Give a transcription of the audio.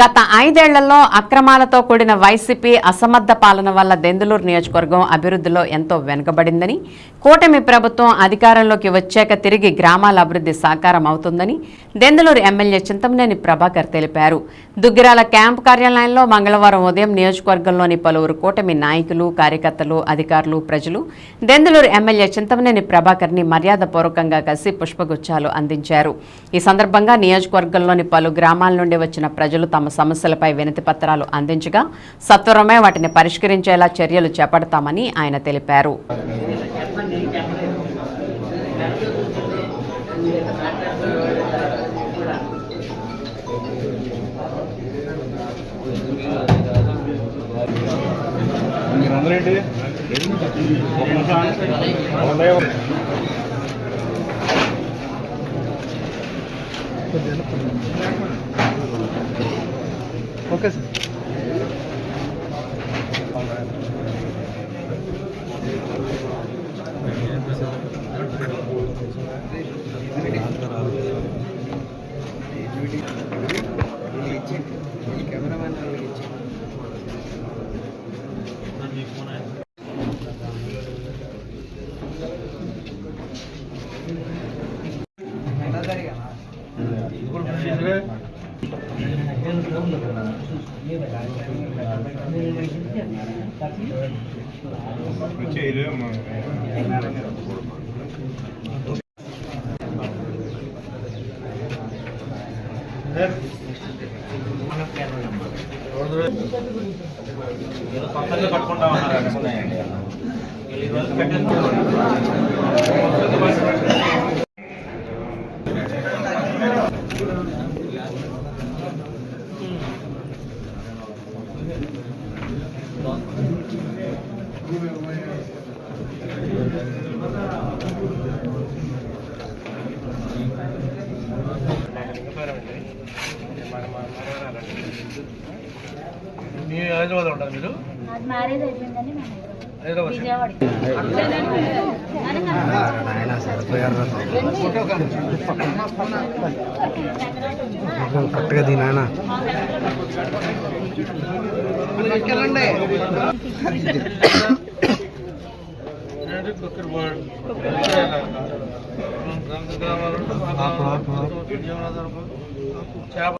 గత ఐదేళ్ళలో అక్రమాలతో కూడిన వైసీపీ అసమర్థ పాలన వల్ల దెందులూరు నియోజకవర్గం అభివృద్ధిలో ఎంతో వెనుకబడిందని కూటమి ప్రభుత్వం అధికారంలోకి వచ్చాక తిరిగి గ్రామాల అభివృద్ధి సాకారం అవుతుందని దెందులూరు ఎమ్మెల్యే చింతమనేని ప్రభాకర్ తెలిపారు. దుగ్గిరాల క్యాంపు కార్యాలయంలో మంగళవారం ఉదయం నియోజకవర్గంలోని పలువురు కూటమి నాయకులు కార్యకర్తలు అధికారులు ప్రజలు దెందులూరు ఎమ్మెల్యే చింతమనేని ప్రభాకర్ని మర్యాదపూర్వకంగా కలిసి పుష్పగుచ్చాలు అందించారు. ఈ సందర్భంగా నియోజకవర్గంలోని పలు గ్రామాల నుండి వచ్చిన ప్రజలు తమ సమస్యలపై వినతి పత్రాలు అందించగా సత్వరమే వాటిని పరిష్కరించేలా చర్యలు చేపడతామని ఆయన తెలిపారు. మీరందరూ ఓకే సార్. కొత్తగా కట్టుకుంటా ఉన్నారు అనుకున్నాయండి ఈ రోజు కట్టిన మీ హైదరాబాద్ ఉంటారు మీరు? మ్యారేజ్ విజయవాడకి కరెక్ట్గా దీనాయన చేప